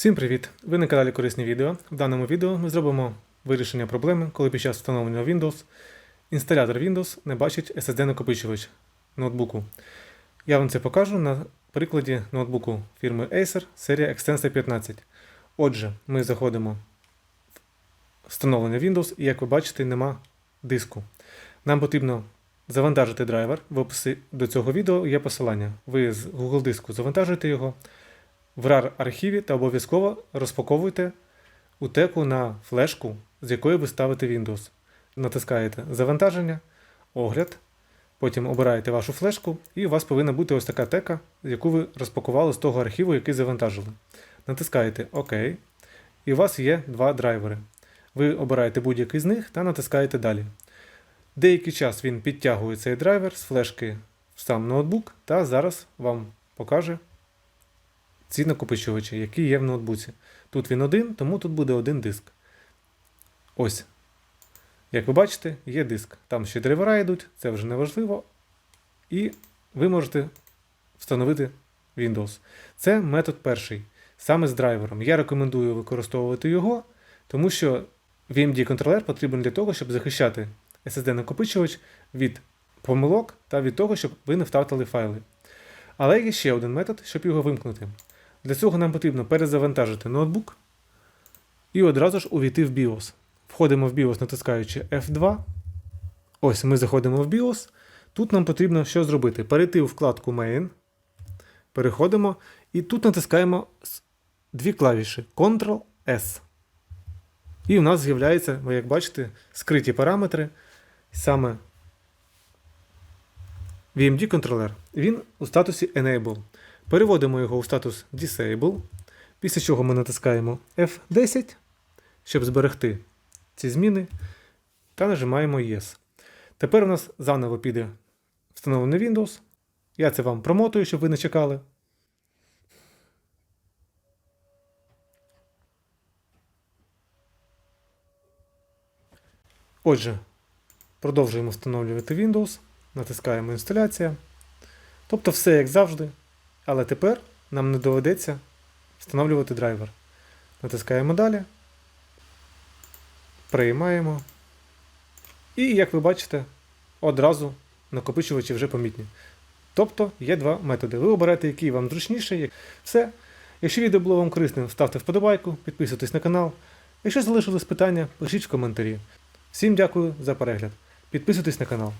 Всім привіт! Ви на каналі Корисні відео. В даному відео ми зробимо вирішення проблеми, коли під час встановлення Windows інсталятор Windows не бачить SSD-накопичувач ноутбуку. Я вам це покажу на прикладі ноутбуку фірми Acer серія Extensa 15. Отже, ми заходимо в встановлення Windows і, як ви бачите, нема диску. Нам потрібно завантажити драйвер. В описі до цього відео є посилання. Ви з Google диску завантажуєте його в RAR архіві та обов'язково розпаковуйте утеку на флешку, з якої ви ставите Windows. Натискаєте Завантаження, огляд, потім обираєте вашу флешку, і у вас повинна бути ось така тека, яку ви розпакували з того архіву, який завантажили. Натискаєте ОК, і у вас є два драйвери. Ви обираєте будь-який з них та натискаєте Далі. Деякий час він підтягує цей драйвер з флешки в сам ноутбук, та зараз вам покаже ці накопичувачі, які є в ноутбуці. Тут він один, тому тут буде один диск. Ось. Як ви бачите, є диск. Там ще драйвера йдуть, це вже не важливо. І ви можете встановити Windows. Це метод перший, саме з драйвером. Я рекомендую використовувати його, тому що VMD контролер потрібен для того, щоб захищати SSD-накопичувач від помилок та від того, щоб ви не втратили файли. Але є ще один метод, щоб його вимкнути. Для цього нам потрібно перезавантажити ноутбук і одразу ж увійти в BIOS. Входимо в BIOS, натискаючи F2. Ось ми заходимо в BIOS. Тут нам потрібно що зробити? Перейти у вкладку Main. Переходимо і тут натискаємо дві клавіші Ctrl-S. І у нас з'являються, ви як бачите, скриті параметри. Саме VMD контролер. Він у статусі Enable. Переводимо його у статус Disable, після чого ми натискаємо F10, щоб зберегти ці зміни, та нажимаємо Yes. Тепер у нас заново піде встановлений Windows. Я це вам промотую, щоб ви не чекали. Отже, продовжуємо встановлювати Windows, натискаємо інсталяція. Тобто все як завжди. Але тепер нам не доведеться встановлювати драйвер. Натискаємо далі. Приймаємо. І, як ви бачите, одразу накопичувачі вже помітні. Тобто є два методи. Ви обираєте, який вам зручніший. Все. Якщо відео було вам корисним, ставте вподобайку, підписуйтесь на канал. Якщо залишились питання, пишіть в коментарі. Всім дякую за перегляд. Підписуйтесь на канал.